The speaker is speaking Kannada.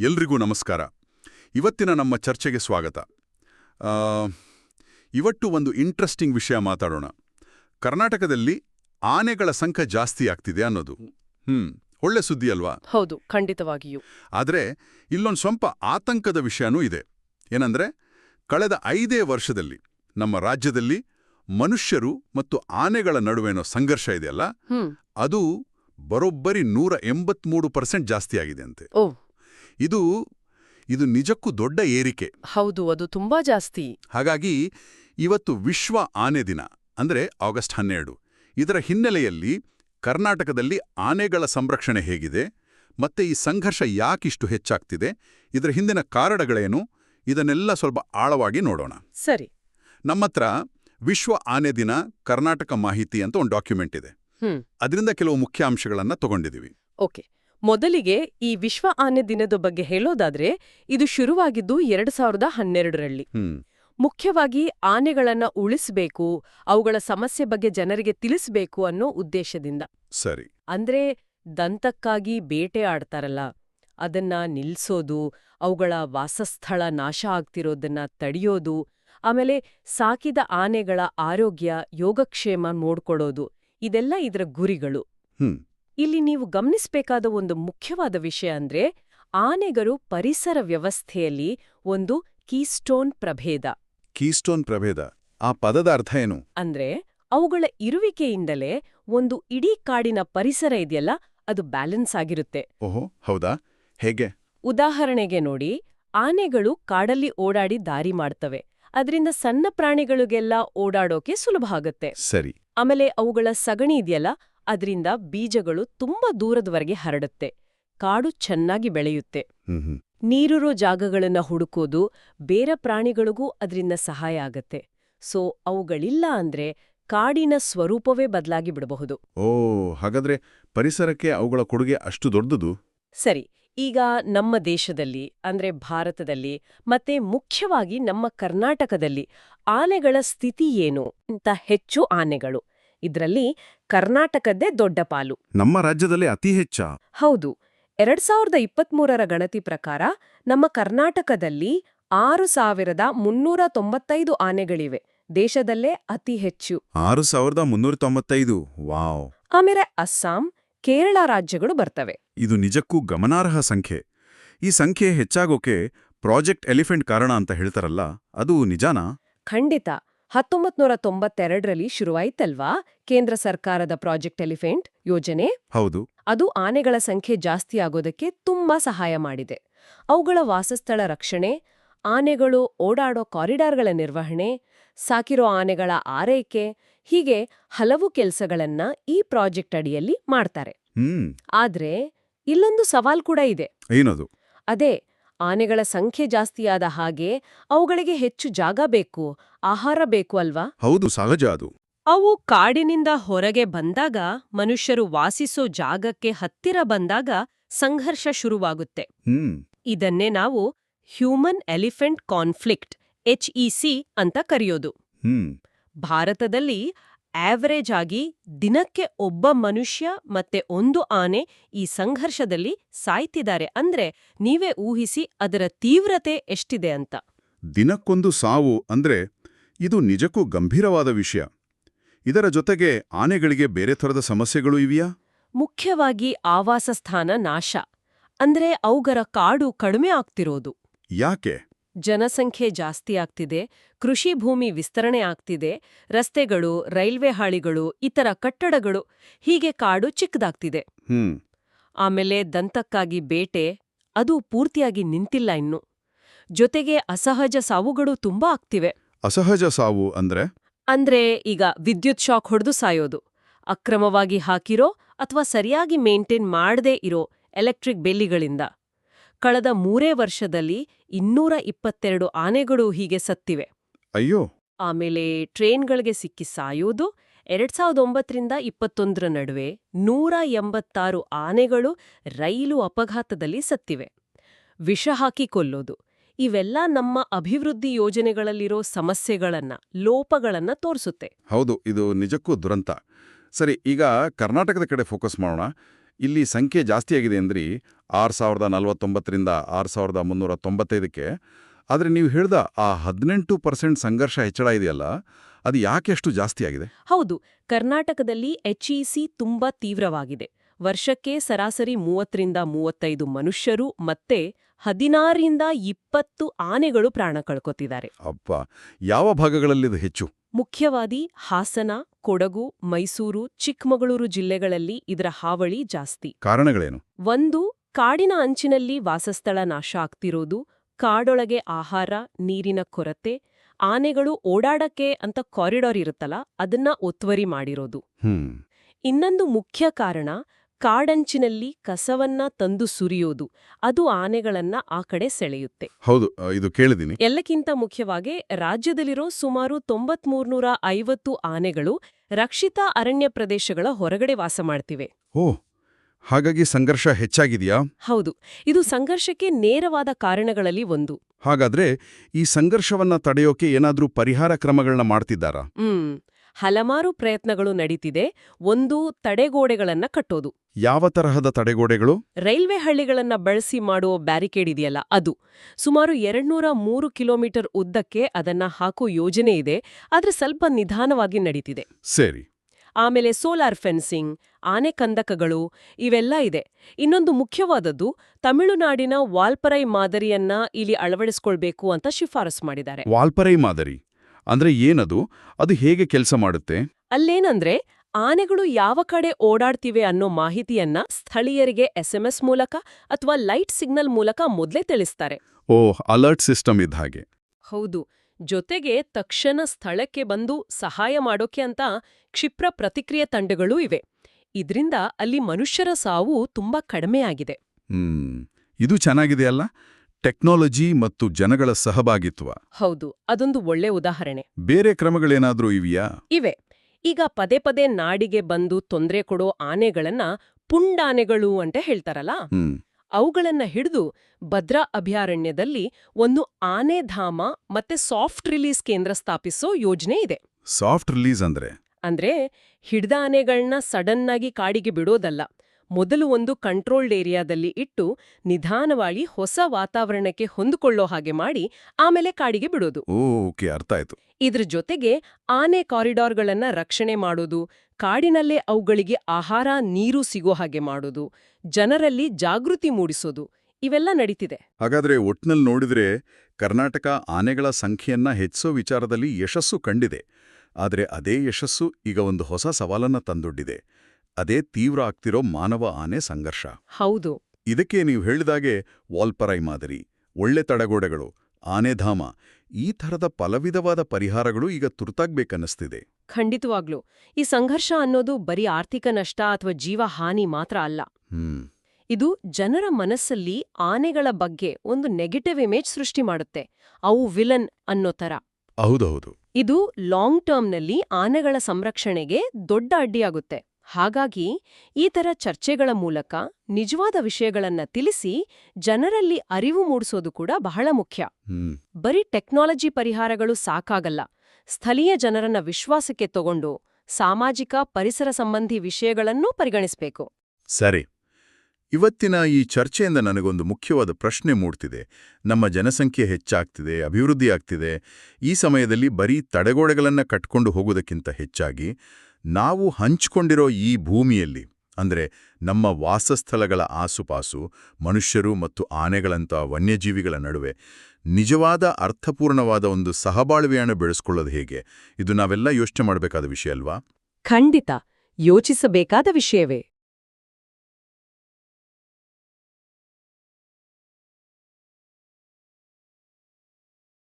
ಎಲ್ರಿಗೂ ನಮಸ್ಕಾರ. ಇವತ್ತಿನ ನಮ್ಮ ಚರ್ಚೆಗೆ ಸ್ವಾಗತ. ಆ, ಇವತ್ತು ಒಂದು ಇಂಟ್ರೆಸ್ಟಿಂಗ್ ವಿಷಯ ಮಾತಾಡೋಣ. ಕರ್ನಾಟಕದಲ್ಲಿ ಆನೆಗಳ ಸಂಖ್ಯೆ ಜಾಸ್ತಿ ಆಗ್ತಿದೆ ಅನ್ನೋದು. ಹ್ಮ್ ಒಳ್ಳೆ ಸುದ್ದಿ ಅಲ್ವಾ? ಹೌದು ಖಂಡಿತವಾಗಿಯೂ. ಆದರೆ ಇಲ್ಲೊಂದು ಸ್ವಲ್ಪ ಆತಂಕದ ವಿಷಯನೂ ಇದೆ. ಏನಂದ್ರೆ ಕಳೆದ ಐದೇ ವರ್ಷದಲ್ಲಿ ನಮ್ಮ ರಾಜ್ಯದಲ್ಲಿ ಮನುಷ್ಯರು ಮತ್ತು ಆನೆಗಳ ನಡುವೆನೋ ಸಂಘರ್ಷ ಇದೆಯಲ್ಲ? ಅದು ಬರೋಬ್ಬರಿ ನೂರ ಎಂಬತ್ಮೂರು ಪರ್ಸೆಂಟ್ ಜಾಸ್ತಿ ಆಗಿದೆ ಅಂತೆ. ಇದು ಇದು ನಿಜಕ್ಕೂ ದೊಡ್ಡ ಏರಿಕೆ. ಹೌದು ಅದು ತುಂಬಾ ಜಾಸ್ತಿ. ಹಾಗಾಗಿ ಇವತ್ತು ವಿಶ್ವ ಆನೆ ದಿನ ಅಂದ್ರೆ ಆಗಸ್ಟ್ ಹನ್ನೆರಡು. ಇದರ ಹಿನ್ನೆಲೆಯಲ್ಲಿ ಕರ್ನಾಟಕದಲ್ಲಿ ಆನೆಗಳ ಸಂರಕ್ಷಣೆ ಹೇಗಿದೆ ಮತ್ತೆ ಈ ಸಂಘರ್ಷ ಯಾಕಿಷ್ಟು ಹೆಚ್ಚಾಗ್ತಿದೆ ಇದರ ಹಿಂದಿನ ಕಾರಣಗಳೇನು ಇದನ್ನೆಲ್ಲ ಸ್ವಲ್ಪ ಆಳವಾಗಿ ನೋಡೋಣ. ಸರಿ. ನಮ್ಮತ್ರ ವಿಶ್ವ ಆನೆ ದಿನ ಕರ್ನಾಟಕ ಮಾಹಿತಿ ಅಂತ ಒಂದು ಡಾಕ್ಯುಮೆಂಟ್ ಇದೆ. ಅದರಿಂದ ಕೆಲವು ಮುಖ್ಯ ಅಂಶಗಳನ್ನು ತಗೊಂಡಿದ್ದೀವಿ ಓಕೆ. ಮೊದಲಿಗೆ ಈ ವಿಶ್ವ ಆನೆ ದಿನದ ಬಗ್ಗೆ ಹೇಳೋದಾದ್ರೆ ಇದು ಶುರುವಾಗಿದ್ದು ಎರಡ್ ಸಾವಿರದ ಹನ್ನೆರಡರಲ್ಲಿ. ಮುಖ್ಯವಾಗಿ ಆನೆಗಳನ್ನ ಉಳಿಸಬೇಕು ಅವುಗಳ ಸಮಸ್ಯೆ ಬಗ್ಗೆ ಜನರಿಗೆ ತಿಳಿಸಬೇಕು ಅನ್ನೋ ಉದ್ದೇಶದಿಂದ. ಸರಿ. ಅಂದ್ರೆ ದಂತಕ್ಕಾಗಿ ಬೇಟೆ ಆಡ್ತಾರಲ್ಲ ಅದನ್ನ ನಿಲ್ಸೋದು ಅವುಗಳ ವಾಸಸ್ಥಳ ನಾಶ ಆಗ್ತಿರೋದನ್ನ ತಡೆಯೋದು ಆಮೇಲೆ ಸಾಕಿದ ಆನೆಗಳ ಆರೋಗ್ಯ ಯೋಗಕ್ಷೇಮ ನೋಡ್ಕೊಳ್ಳೋದು ಇದೆಲ್ಲ ಇದರ ಗುರಿಗಳು. ಹ್ಮ್. ಇಲ್ಲಿ ನೀವು ಗಮನಿಸಬೇಕಾದ ಒಂದು ಮುಖ್ಯವಾದ ವಿಷಯ ಅಂದ್ರೆ ಆನೆಗಳು ಪರಿಸರ ವ್ಯವಸ್ಥೆಯಲ್ಲಿ ಒಂದು ಕೀಸ್ಟೋನ್ ಪ್ರಭೇದ. ಕೀಸ್ಟೋನ್ ಪ್ರಭೇದ ಆ ಪದದ ಅರ್ಥ ಏನು? ಅಂದ್ರೆ ಅವುಗಳ ಇರುವಿಕೆಯಿಂದಲೇ ಒಂದು ಇಡೀ ಕಾಡಿನ ಪರಿಸರ ಇದೆಯಲ್ಲ ಅದು ಬ್ಯಾಲೆನ್ಸ್ ಆಗಿರುತ್ತೆ. ಓಹೋ ಹೌದಾ? ಹೇಗೆ? ಉದಾಹರಣೆಗೆ ನೋಡಿ ಆನೆಗಳು ಕಾಡಲ್ಲಿ ಓಡಾಡಿ ದಾರಿ ಮಾಡ್ತವೆ. ಅದರಿಂದ ಸಣ್ಣ ಪ್ರಾಣಿಗಳಿಗೆಲ್ಲ ಓಡಾಡೋಕೆ ಸುಲಭ ಆಗುತ್ತೆ. ಸರಿ. ಆಮೇಲೆ ಅವುಗಳ ಸಗಣಿ ಇದೆಯಲ್ಲ ಅದರಿಂದ ಬೀಜಗಳು ತುಂಬಾ ದೂರದವರೆಗೆ ಹರಡುತ್ತೆ. ಕಾಡು ಚೆನ್ನಾಗಿ ಬೆಳೆಯುತ್ತೆ. ನೀರಿರೋ ಜಾಗಗಳನ್ನ ಹುಡುಕೋದು ಬೇರೆ ಪ್ರಾಣಿಗಳಿಗೂ ಅದರಿಂದ ಸಹಾಯ ಆಗತ್ತೆ. ಸೊ ಅವುಗಳಿಲ್ಲ ಅಂದ್ರೆ ಕಾಡಿನ ಸ್ವರೂಪವೇ ಬದಲಾಗಿ ಬಿಡಬಹುದು. ಓ ಹಾಗಾದ್ರೆ ಪರಿಸರಕ್ಕೆ ಅವುಗಳ ಕೊಡುಗೆ ಅಷ್ಟು ದೊಡ್ಡದು? ಸರಿ ಈಗ ನಮ್ಮ ದೇಶದಲ್ಲಿ ಅಂದ್ರೆ ಭಾರತದಲ್ಲಿ ಮತ್ತೆ ಮುಖ್ಯವಾಗಿ ನಮ್ಮ ಕರ್ನಾಟಕದಲ್ಲಿ ಆನೆಗಳ ಸ್ಥಿತಿ ಏನು? ಅಂತ ಹೆಚ್ಚು ಆನೆಗಳು. ಇದ್ರಲ್ಲಿ ಕರ್ನಾಟಕದ್ದೇ ದೊಡ್ಡ ಪಾಲು. ನಮ್ಮ ರಾಜ್ಯದಲ್ಲಿ ಅತಿ ಹೆಚ್ಚ. ಹೌದು. ಎರಡ್ ಸಾವಿರದ ಇಪ್ಪತ್ಮೂರರ ಗಣತಿ ಪ್ರಕಾರ ನಮ್ಮ ಕರ್ನಾಟಕದಲ್ಲಿ ಆರು ಸಾವಿರದ ಮುನ್ನೂರ ತೊಂಬತ್ತೈದು ಆನೆಗಳಿವೆ. ದೇಶದಲ್ಲೇ ಅತಿ ಹೆಚ್ಚು. ಆರು ಸಾವಿರದ ಮುನ್ನೂರ ತೊಂಬತ್ತೈದು. ವಾವ್. ಆಮೇಲೆ ಅಸ್ಸಾಂ ಕೇರಳ ರಾಜ್ಯಗಳು ಬರ್ತವೆ. ಇದು ನಿಜಕ್ಕೂ ಗಮನಾರ್ಹ ಸಂಖ್ಯೆ. ಈ ಸಂಖ್ಯೆ ಹೆಚ್ಚಾಗೋಕೆ ಪ್ರಾಜೆಕ್ಟ್ ಎಲಿಫೆಂಟ್ ಕಾರಣ ಅಂತ ಹೇಳ್ತಾರಲ್ಲ ಅದು ನಿಜಾನಾ? ಖಂಡಿತ. ಹತ್ತೊಂಬತ್ ನೂರ ತೊಂಬತ್ತೆರಡರಲ್ಲಿ ಶುರುವಾಯಿತಲ್ವಾ ಕೇಂದ್ರ ಸರ್ಕಾರದ ಪ್ರಾಜೆಕ್ಟ್ ಎಲಿಫೆಂಟ್ ಯೋಜನೆ? ಹೌದು. ಅದು ಆನೆಗಳ ಸಂಖ್ಯೆ ಜಾಸ್ತಿ ಆಗೋದಕ್ಕೆ ತುಂಬಾ ಸಹಾಯ ಮಾಡಿದೆ. ಅವುಗಳ ವಾಸಸ್ಥಳ ರಕ್ಷಣೆ ಆನೆಗಳು ಓಡಾಡೋ ಕಾರಿಡಾರ್ಗಳ ನಿರ್ವಹಣೆ ಸಾಕಿರೋ ಆನೆಗಳ ಆರೈಕೆ ಹೀಗೆ ಹಲವು ಕೆಲಸಗಳನ್ನ ಈ ಪ್ರಾಜೆಕ್ಟ್ ಅಡಿಯಲ್ಲಿ ಮಾಡ್ತಾರೆ. ಆದ್ರೆ ಇಲ್ಲೊಂದು ಸವಾಲ್ ಕೂಡ ಇದೆ. ಏನದು? ಅದೇ ಆನೆಗಳ ಸಂಖ್ಯೆ ಜಾಸ್ತಿಯಾದ ಹಾಗೆ ಅವುಗಳಿಗೆ ಹೆಚ್ಚು ಜಾಗ ಬೇಕು ಆಹಾರ ಬೇಕು ಅಲ್ವಾ? ಹೌದು ಸಹಜ ಅದು. ಅವು ಕಾಡಿನಿಂದ ಹೊರಗೆ ಬಂದಾಗ ಮನುಷ್ಯರು ವಾಸಿಸೋ ಜಾಗಕ್ಕೆ ಹತ್ತಿರ ಬಂದಾಗ ಸಂಘರ್ಷ ಶುರುವಾಗುತ್ತೆ. ಇದನ್ನೇ ನಾವು ಹ್ಯೂಮನ್ ಎಲಿಫೆಂಟ್ ಕಾನ್ಫ್ಲಿಕ್ಟ್ ಎಚ್ಇಸಿ ಅಂತ ಕರೆಯೋದು. ಭಾರತದಲ್ಲಿ ಆವರೇಜ್ ಆಗಿ ದಿನಕ್ಕೆ ಒಬ್ಬ ಮನುಷ್ಯ ಮತ್ತೆ ಒಂದು ಆನೆ ಈ ಸಂಘರ್ಷದಲ್ಲಿ ಸಾಯ್ತಿದ್ದಾರೆ. ಅಂದ್ರೆ ನೀವೇ ಊಹಿಸಿ ಅದರ ತೀವ್ರತೆ ಎಷ್ಟಿದೆ ಅಂತ. ದಿನಕ್ಕೊಂದು ಸಾವು ಅಂದ್ರೆ ಇದು ನಿಜಕ್ಕೂ ಗಂಭೀರವಾದ ವಿಷಯ. ಇದರ ಜೊತೆಗೆ ಆನೆಗಳಿಗೆ ಬೇರೆ ಥರದ ಸಮಸ್ಯೆಗಳು ಇವೆಯಾ? ಮುಖ್ಯವಾಗಿ ಆವಾಸ ಸ್ಥಾನ ನಾಶ. ಅಂದ್ರೆ ಅವುಗರ ಕಾಡು ಕಡಿಮೆ ಆಗ್ತಿರೋದು. ಯಾಕೆ? ಜನಸಂಖ್ಯೆ ಜಾಸ್ತಿ ಆಗ್ತಿದೆ ಕೃಷಿ ಭೂಮಿ ವಿಸ್ತರಣೆ ಆಗ್ತಿದೆ ರಸ್ತೆಗಳು ರೈಲ್ವೆ ಹಾಳಿಗಳು ಇತರ ಕಟ್ಟಡಗಳು ಹೀಗೆ ಕಾಡು ಚಿಕ್ಕದಾಗ್ತಿದೆ. ಆಮೇಲೆ ದಂತಕ್ಕಾಗಿ ಬೇಟೆ ಅದು ಪೂರ್ತಿಯಾಗಿ ನಿಂತಿಲ್ಲ ಇನ್ನು. ಜೊತೆಗೆ ಅಸಹಜ ಸಾವುಗಳು ತುಂಬಾ ಆಗ್ತಿವೆ. ಅಸಹಜ ಸಾವು ಅಂದ್ರೆ? ಅಂದ್ರೆ ಈಗ ವಿದ್ಯುತ್ ಶಾಕ್ ಹೊಡೆದು ಸಾಯೋದು. ಅಕ್ರಮವಾಗಿ ಹಾಕಿರೋ ಅಥವಾ ಸರಿಯಾಗಿ ಮೇಂಟೈನ್ ಮಾಡದೇ ಇರೋ ಎಲೆಕ್ಟ್ರಿಕ್ ಬೆಲ್ಲಿಗಳಿಂದ ಕಳೆದ ಮೂರೇ ವರ್ಷದಲ್ಲಿ ಇನ್ನೂರ ಇಪ್ಪತ್ತೆರಡು ಆನೆಗಳು ಹೀಗೆ ಸತ್ತಿವೆ. ಅಯ್ಯೋ! ಆಮೇಲೆ ಟ್ರೈನ್ಗಳಿಗೆ ಸಿಕ್ಕಿ ಸಾಯೋದು ಎರಡ್ ಸಾವಿರದ ಒಂಬತ್ತರಿಂದ ಇಪ್ಪತ್ತೊಂದರ ನಡುವೆ ನೂರ ಎಂಬತ್ತಾರು ಆನೆಗಳು ರೈಲು ಅಪಘಾತದಲ್ಲಿ ಸತ್ತಿವೆ. ವಿಷ ಹಾಕಿ ಕೊಲ್ಲೋದು. ಇವೆಲ್ಲ ನಮ್ಮ ಅಭಿವೃದ್ಧಿ ಯೋಜನೆಗಳಲ್ಲಿರೋ ಸಮಸ್ಯೆಗಳನ್ನ ಲೋಪಗಳನ್ನ ತೋರಿಸುತ್ತೆ. ಹೌದು ಇದು ನಿಜಕ್ಕೂ ದುರಂತ. ಸರಿ ಈಗ ಕರ್ನಾಟಕದ ಕಡೆ ಫೋಕಸ್ ಮಾಡೋಣ. ಇಲ್ಲಿ ಸಂಖ್ಯೆ ಜಾಸ್ತಿಯಾಗಿದೆ ಅಂದ್ರಿ ಆರು ಸಾವಿರದ ನಲವತ್ತೊಂಬತ್ತರಿಂದ ಆರು ಸಾವಿರದ ಮುನ್ನೂರ ತೊಂಬತ್ತೈದಕ್ಕೆ. ಆದರೆ ನೀವು ಹೇಳ್ದ ಆ ಹದಿನೆಂಟು ಪರ್ಸೆಂಟ್ ಸಂಘರ್ಷ ಹೆಚ್ಚಳ ಇದೆಯಲ್ಲ, ಅದು ಯಾಕೆ ಅಷ್ಟು ಜಾಸ್ತಿಯಾಗಿದೆ ಹೌದು, ಕರ್ನಾಟಕದಲ್ಲಿ ಎಚ್ಇಸಿ ತುಂಬಾ ತೀವ್ರವಾಗಿದೆ. ವರ್ಷಕ್ಕೆ ಸರಾಸರಿ ಮೂವತ್ತರಿಂದ ಮೂವತ್ತೈದು ಮನುಷ್ಯರು ಮತ್ತೆ ಹದಿನಾರರಿಂದ ಇಪ್ಪತ್ತು ಆನೆಗಳು ಪ್ರಾಣ ಕಳ್ಕೊತಿದ್ದಾರೆ. ಅಪ್ಪ ಯಾವ ಭಾಗಗಳಲ್ಲಿದು ಹೆಚ್ಚು? ಮುಖ್ಯವಾದಿ ಹಾಸನ ಕೊಡಗು ಮೈಸೂರು ಚಿಕ್ಕಮಗಳೂರು ಜಿಲ್ಲೆಗಳಲ್ಲಿ ಇದರ ಹಾವಳಿ ಜಾಸ್ತಿ. ಕಾರಣಗಳೇನು? ಒಂದು ಕಾಡಿನ ಅಂಚಿನಲ್ಲಿ ವಾಸಸ್ಥಳ ನಾಶ ಆಗ್ತಿರೋದು ಕಾಡೊಳಗೆ ಆಹಾರ ನೀರಿನ ಕೊರತೆ ಆನೆಗಳು ಓಡಾಡಕ್ಕೆ ಅಂತ ಕಾರಿಡಾರ್ ಇರುತ್ತಲ್ಲ ಅದನ್ನ ಒತ್ತುವರಿ ಮಾಡಿರೋದು. ಇನ್ನೊಂದು ಮುಖ್ಯ ಕಾರಣ ಕಾಡಂಚಿನಲ್ಲಿ ಕಸವನ್ನ ತಂದು ಸುರಿಯೋದು ಅದು ಆನೆಗಳನ್ನ ಆ ಕಡೆ ಸೆಳೆಯುತ್ತೆ. ಹೌದು ಇದು ಕೇಳಿದೀನಿ ಎಲ್ಲಕ್ಕಿಂತ ಮುಖ್ಯವಾಗಿ ರಾಜ್ಯದಲ್ಲಿರೋ ಸುಮಾರು ತೊಂಬತ್ಮೂರ್ನೂರ ಐವತ್ತು ಆನೆಗಳು ರಕ್ಷಿತ ಅರಣ್ಯ ಪ್ರದೇಶಗಳ ಹೊರಗಡೆ ವಾಸ ಮಾಡ್ತಿವೆ. ಓ ಹಾಗಾಗಿ ಸಂಘರ್ಷ ಹೆಚ್ಚಾಗಿದೆಯಾ? ಹೌದು ಇದು ಸಂಘರ್ಷಕ್ಕೆ ನೇರವಾದ ಕಾರಣಗಳಲ್ಲಿ ಒಂದು. ಹಾಗಾದ್ರೆ ಈ ಸಂಘರ್ಷವನ್ನ ತಡೆಯೋಕೆ ಏನಾದ್ರೂ ಪರಿಹಾರ ಕ್ರಮಗಳನ್ನ ಮಾಡ್ತಿದ್ದಾರಾ? ಹ್ಮ್ ಹಲವಾರು ಪ್ರಯತ್ನಗಳು ನಡೀತಿದೆ. ಒಂದು ತಡೆಗೋಡೆಗಳನ್ನ ಕಟ್ಟೋದು. ಯಾವ ತರಹದ ತಡೆಗೋಡೆಗಳು? ರೈಲ್ವೆ ಹಳ್ಳಿಗಳನ್ನ ಬಳಸಿ ಮಾಡುವ ಬ್ಯಾರಿಕೇಡ್ ಇದೆಯಲ್ಲ ಅದು. ಸುಮಾರು ಎರಡ್ನೂರ ಮೂರು ಕಿಲೋಮೀಟರ್ ಉದ್ದಕ್ಕೆ ಅದನ್ನ ಹಾಕೋ ಯೋಜನೆ ಇದೆ. ಆದ್ರೆ ಸ್ವಲ್ಪ ನಿಧಾನವಾಗಿ ನಡೀತಿದೆ. ಸರಿ. ಆಮೇಲೆ ಸೋಲಾರ್ ಫೆನ್ಸಿಂಗ್ ಆನೆ ಕಂದಕಗಳು ಇವೆಲ್ಲ ಇದೆ. ಇನ್ನೊಂದು ಮುಖ್ಯವಾದದ್ದು ತಮಿಳುನಾಡಿನ ವಾಲ್ಪರೈ ಮಾದರಿಯನ್ನ ಇಲ್ಲಿ ಅಳವಡಿಸಿಕೊಳ್ಬೇಕು ಅಂತ ಶಿಫಾರಸು ಮಾಡಿದ್ದಾರೆ. ವಾಲ್ಪರೈ ಮಾದರಿ. ಅಂದ್ರೆ ಏನದು? ಅದು ಹೇಗೆ ಕೆಲಸ ಮಾಡುತ್ತೆ? ಅಲ್ಲೇನಂದ್ರೆ ಆನೆಗಳು ಯಾವ ಕಡೆ ಓಡಾಡ್ತಿವೆ ಅನ್ನೋ ಮಾಹಿತಿಯನ್ನ ಸ್ಥಳೀಯರಿಗೆ ಎಸ್ಎಂಎಸ್ ಮೂಲಕ ಅಥವಾ ಲೈಟ್ ಸಿಗ್ನಲ್ ಮೂಲಕ ಮೊದಲೇ ತಿಳಿಸ್ತಾರೆ. ಓ ಅಲರ್ಟ್ ಸಿಸ್ಟಮ್ ಇದ್ದ ಹಾಗೆ. ಹೌದು. ಜೊತೆಗೆ ತಕ್ಷಣ ಸ್ಥಳಕ್ಕೆ ಬಂದು ಸಹಾಯ ಮಾಡೋಕೆ ಅಂತ ಕ್ಷಿಪ್ರ ಪ್ರತಿಕ್ರಿಯೆ ತಂಡಗಳೂ ಇವೆ. ಇದ್ರಿಂದ ಅಲ್ಲಿ ಮನುಷ್ಯರ ಸಾವು ತುಂಬಾ ಕಡಿಮೆಯಾಗಿದೆ ಇದು ಚೆನ್ನಾಗಿದೆ ಅಲ್ಲ ಟೆಕ್ನಾಲಜಿ ಮತ್ತು ಜನಗಳ ಸಹಭಾಗಿತ್ವ. ಹೌದು ಅದೊಂದು ಒಳ್ಳೆ ಉದಾಹರಣೆ. ಬೇರೆ ಕ್ರಮಗಳೇನಾದ್ರೂ ಇವೆಯಾ? ಇವೆ. ಈಗ ಪದೇ ಪದೇ ನಾಡಿಗೆ ಬಂದು ತೊಂದರೆ ಕೊಡೋ ಆನೆಗಳನ್ನ ಪುಂಡಾನೆಗಳು ಅಂತ ಹೇಳ್ತಾರಲ್ಲ? ಅವುಗಳನ್ನ ಹಿಡಿದು ಭದ್ರಾ ಅಭಯಾರಣ್ಯದಲ್ಲಿ ಒಂದು ಆನೆಧಾಮ ಮತ್ತೆ ಸಾಫ್ಟ್ ರಿಲೀಸ್ ಕೇಂದ್ರ ಸ್ಥಾಪಿಸೋ ಯೋಜನೆ ಇದೆ. ಸಾಫ್ಟ್ ರಿಲೀಸ್ ಅಂದ್ರೆ? ಅಂದ್ರೆ ಹಿಡ್ದ ಆನೆಗಳ್ನ ಸಡನ್ನಾಗಿ ಕಾಡಿಗೆ ಬಿಡೋದಲ್ಲ. ಮೊದಲು ಒಂದು ಕಂಟ್ರೋಲ್ಡ್ ಏರಿಯಾದಲ್ಲಿ ಇಟ್ಟು ನಿಧಾನವಾಗಿ ಹೊಸ ವಾತಾವರಣಕ್ಕೆ ಹೊಂದಿಕೊಳ್ಳೋ ಹಾಗೆ ಮಾಡಿ ಆಮೇಲೆ ಕಾಡಿಗೆ ಬಿಡೋದು. ಓಕೆ ಅರ್ಥ ಆಯ್ತು. ಇದ್ರ ಜೊತೆಗೆ ಆನೆ ಕಾರಿಡಾರ್ಗಳನ್ನ ರಕ್ಷಣೆ ಮಾಡೋದು ಕಾಡಿನಲ್ಲೇ ಅವುಗಳಿಗೆ ಆಹಾರ ನೀರು ಸಿಗೋ ಹಾಗೆ ಮಾಡೋದು ಜನರಲ್ಲಿ ಜಾಗೃತಿ ಮೂಡಿಸೋದು ಇವೆಲ್ಲ ನಡೀತಿದೆ. ಹಾಗಾದ್ರೆ ಒಟ್ನಲ್ಲಿ ನೋಡಿದ್ರೆ ಕರ್ನಾಟಕ ಆನೆಗಳ ಸಂಖ್ಯೆಯನ್ನ ಹೆಚ್ಚಿಸೋ ವಿಚಾರದಲ್ಲಿ ಯಶಸ್ಸು ಕಂಡಿದೆ. ಆದರೆ ಅದೇ ಯಶಸ್ಸು ಈಗ ಒಂದು ಹೊಸ ಸವಾಲನ್ನ ತಂದೊಡ್ಡಿದೆ. ಅದೇ ತೀವ್ರ ಆಗ್ತಿರೋ ಮಾನವ ಆನೆ ಸಂಘರ್ಷ. ಹೌದು. ಇದಕ್ಕೆ ನೀವು ಹೇಳಿದಾಗೆ ವಾಲ್ಪರೈ ಮಾದರಿ ಒಳ್ಳೆ ತಡಗೋಡೆಗಳು ಆನೆಧಾಮ ಈ ಥರದ ಫಲವಿಧವಾದ ಪರಿಹಾರಗಳು ಈಗ ತುರ್ತಾಗ್ಬೇಕನ್ನಿಸ್ತಿದೆ. ಖಂಡಿತವಾಗ್ಲೂ. ಈ ಸಂಘರ್ಷ ಅನ್ನೋದು ಬರೀ ಆರ್ಥಿಕ ನಷ್ಟ ಅಥವಾ ಜೀವ ಹಾನಿ ಮಾತ್ರ ಅಲ್ಲ. ಹ್ಮ್. ಇದು ಜನರ ಮನಸ್ಸಲ್ಲಿ ಆನೆಗಳ ಬಗ್ಗೆ ಒಂದು ನೆಗೆಟಿವ್ ಇಮೇಜ್ ಸೃಷ್ಟಿ ಮಾಡುತ್ತೆ. ಅವು ವಿಲನ್ ಅನ್ನೋ ತರ ಹೌದೌದು. ಇದು ಲಾಂಗ್ ಟರ್ಮ್ನಲ್ಲಿ ಆನೆಗಳ ಸಂರಕ್ಷಣೆಗೆ ದೊಡ್ಡ ಅಡ್ಡಿಯಾಗುತ್ತೆ. ಹಾಗಾಗಿ ಈ ಥರ ಚರ್ಚೆಗಳ ಮೂಲಕ ನಿಜವಾದ ವಿಷಯಗಳನ್ನ ತಿಳಿಸಿ ಜನರಲ್ಲಿ ಅರಿವು ಮೂಡಿಸೋದು ಕೂಡ ಬಹಳ ಮುಖ್ಯ. ಬರೀ ಟೆಕ್ನಾಲಜಿ ಪರಿಹಾರಗಳು ಸಾಕಾಗಲ್ಲ. ಸ್ಥಳೀಯ ಜನರನ್ನ ವಿಶ್ವಾಸಕ್ಕೆ ತಗೊಂಡು ಸಾಮಾಜಿಕ ಪರಿಸರ ಸಂಬಂಧಿ ವಿಷಯಗಳನ್ನೂ ಪರಿಗಣಿಸಬೇಕು. ಸರಿ. ಇವತ್ತಿನ ಈ ಚರ್ಚೆಯಿಂದ ನನಗೊಂದು ಮುಖ್ಯವಾದ ಪ್ರಶ್ನೆ ಮೂಡ್ತಿದೆ. ನಮ್ಮ ಜನಸಂಖ್ಯೆ ಹೆಚ್ಚಾಗ್ತಿದೆ ಅಭಿವೃದ್ಧಿ ಆಗ್ತಿದೆ ಈ ಸಮಯದಲ್ಲಿ ಬರೀ ತಡೆಗೋಡೆಗಳನ್ನು ಕಟ್ಕೊಂಡು ಹೋಗೋದಕ್ಕಿಂತ ಹೆಚ್ಚಾಗಿ ನಾವು ಹಂಚಿಕೊಂಡಿರೋ ಈ ಭೂಮಿಯಲ್ಲಿ, ಅಂದ್ರೆ ನಮ್ಮ ವಾಸಸ್ಥಳಗಳ ಆಸುಪಾಸು, ಮನುಷ್ಯರು ಮತ್ತು ಆನೆಗಳಂಥ ವನ್ಯಜೀವಿಗಳ ನಡುವೆ ನಿಜವಾದ ಅರ್ಥಪೂರ್ಣವಾದ ಒಂದು ಸಹಬಾಳ್ವೆಯನ್ನು ಬೆಳೆಸ್ಕೊಳ್ಳೋದು ಹೇಗೆ? ಇದು ನಾವೆಲ್ಲ ಯೋಚನೆ ಮಾಡಬೇಕಾದ ವಿಷಯ ಅಲ್ವಾ? ಖಂಡಿತ. ಯೋಚಿಸಬೇಕಾದ ವಿಷಯವೇ.